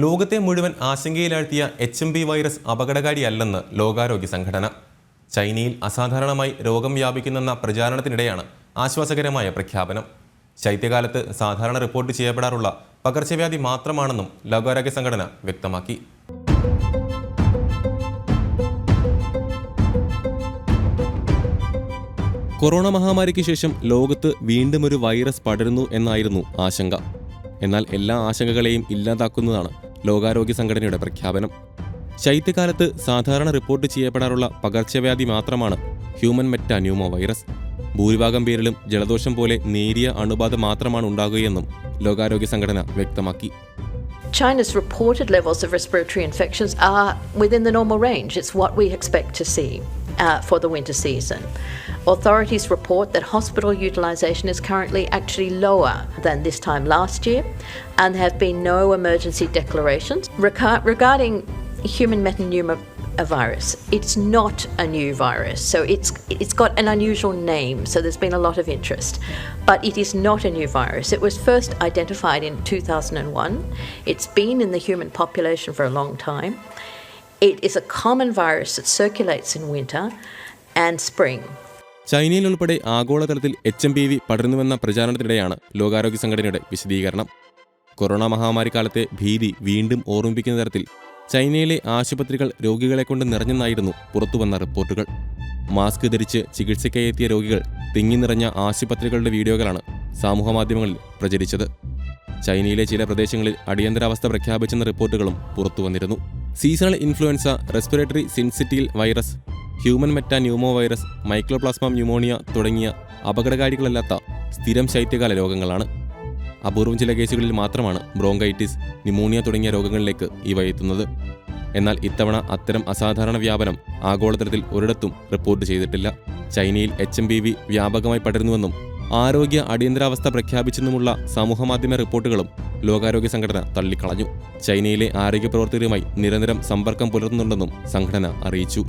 ലോകത്തെ മുഴുവൻ ആശങ്കയിലാഴ്ത്തിയ എച്ച് എം ബി വൈറസ് അപകടകാരിയല്ലെന്ന് ലോകാരോഗ്യ സംഘടന. ചൈനയിൽ അസാധാരണമായി രോഗം വ്യാപിക്കുന്നെന്ന പ്രചാരണത്തിനിടെയാണ് ആശ്വാസകരമായ പ്രഖ്യാപനം. ശൈത്യകാലത്ത് സാധാരണ റിപ്പോർട്ട് ചെയ്യപ്പെടാറുള്ള പകർച്ചവ്യാധി മാത്രമാണെന്നും ലോകാരോഗ്യ സംഘടന വ്യക്തമാക്കി. കൊറോണ മഹാമാരിക്ക് ശേഷം ലോകത്ത് വീണ്ടും ഒരു വൈറസ് പടരുന്നു എന്നായിരുന്നു ആശങ്ക. എന്നാൽ എല്ലാ ആശങ്കകളെയും ഇല്ലാതാക്കുന്നതാണ് ലോകാരോഗ്യ സംഘടനയുടെ പ്രഖ്യാപനം ശൈത്യകാലത്ത് സാധാരണ റിപ്പോർട്ട് ചെയ്യപ്പെടാറുള്ള പകർച്ചവ്യാധി മാത്രമാണ് ഹ്യൂമൻ മെറ്റാന്യൂമോ വൈറസ് ഭൂരിഭാഗം പേരിലും ജലദോഷം പോലെ നേരിയ അണുബാധ മാത്രമാണ് ഉണ്ടാകുകയെന്നും ലോകാരോഗ്യ സംഘടന വ്യക്തമാക്കി China's reported levels of respiratory infections are within the normal range. It's what we expect to see uh, for the winter season. Authorities report that hospital utilisation is currently actually lower than this time last year, and there have been no emergency declarations. Reca- regarding human metapneumovirus virus, it's not a new virus, so it's it's got an unusual name. So there's been a lot of interest, but it is not a new virus. It was first identified in 2001. It's been in the human population for a long time. It is a common virus that circulates in winter and spring. ചൈനയിൽ ഉൾപ്പെടെ ആഗോളതലത്തിൽ H M P V പടരുന്നുവെന്ന പ്രചാരണത്തിനിടെയാണ് ലോകാരോഗ്യ സംഘടനയുടെ വിശദീകരണം. Corona മഹാമാരി കാലത്തെ ഭീതി വീണ്ടും ഓർമ്മിപ്പിക്കുന്ന തരത്തിൽ ചൈനയിലെ ആശുപത്രികൾ രോഗികളെ കൊണ്ട് നിറഞ്ഞെന്നായിരുന്നു പുറത്തുവന്ന റിപ്പോർട്ടുകൾ. മാസ്ക് ധരിച്ച് ചികിത്സയ്ക്കായി എത്തിയ രോഗികൾ തിങ്ങി നിറഞ്ഞ ആശുപത്രികളുടെ വീഡിയോകളാണ് സാമൂഹ്യമാധ്യമങ്ങളിൽ പ്രചരിച്ചത്. ചൈനയിലെ ചില പ്രദേശങ്ങളിൽ അടിയന്തരാവസ്ഥ പ്രഖ്യാപിച്ചെന്ന റിപ്പോർട്ടുകളും പുറത്തുവന്നിരുന്നു. Seasonal influenza respiratory syncytial virus human meta pneumo virus mycoplasma pneumonia തുടങ്ങിയ അപകടകാരികളല്ലാത്ത സ്ഥിരം ശൈത്യകാല രോഗങ്ങളാണ്. അപൂർവം ചില കേസുകളിൽ മാത്രമാണ് ബ്രോങ്കൈറ്റിസ് ന്യൂമോണിയ തുടങ്ങിയ രോഗങ്ങളിലേക്ക് ഇവ എത്തുന്നത്. എന്നാൽ ഇത്തവണ അത്തരം അസാധാരണ വ്യാപനം ആഗോളതലത്തിൽ ഒരിടത്തും റിപ്പോർട്ട് ചെയ്തിട്ടില്ല. ചൈനയിൽ എച്ച് എം ബി വി വ്യാപകമായി പടരുന്നുവെന്നും ആരോഗ്യ അടിയന്തരാവസ്ഥ പ്രഖ്യാപിച്ചെന്നുമുള്ള സമൂഹമാധ്യമ റിപ്പോർട്ടുകളും ലോകാരോഗ്യ സംഘടന തള്ളിക്കളഞ്ഞു. ചൈനയിലെ ആരോഗ്യ പ്രവർത്തകരുമായി നിരന്തരം സമ്പർക്കം പുലർത്തുന്നുണ്ടെന്നും സംഘടന അറിയിച്ചു.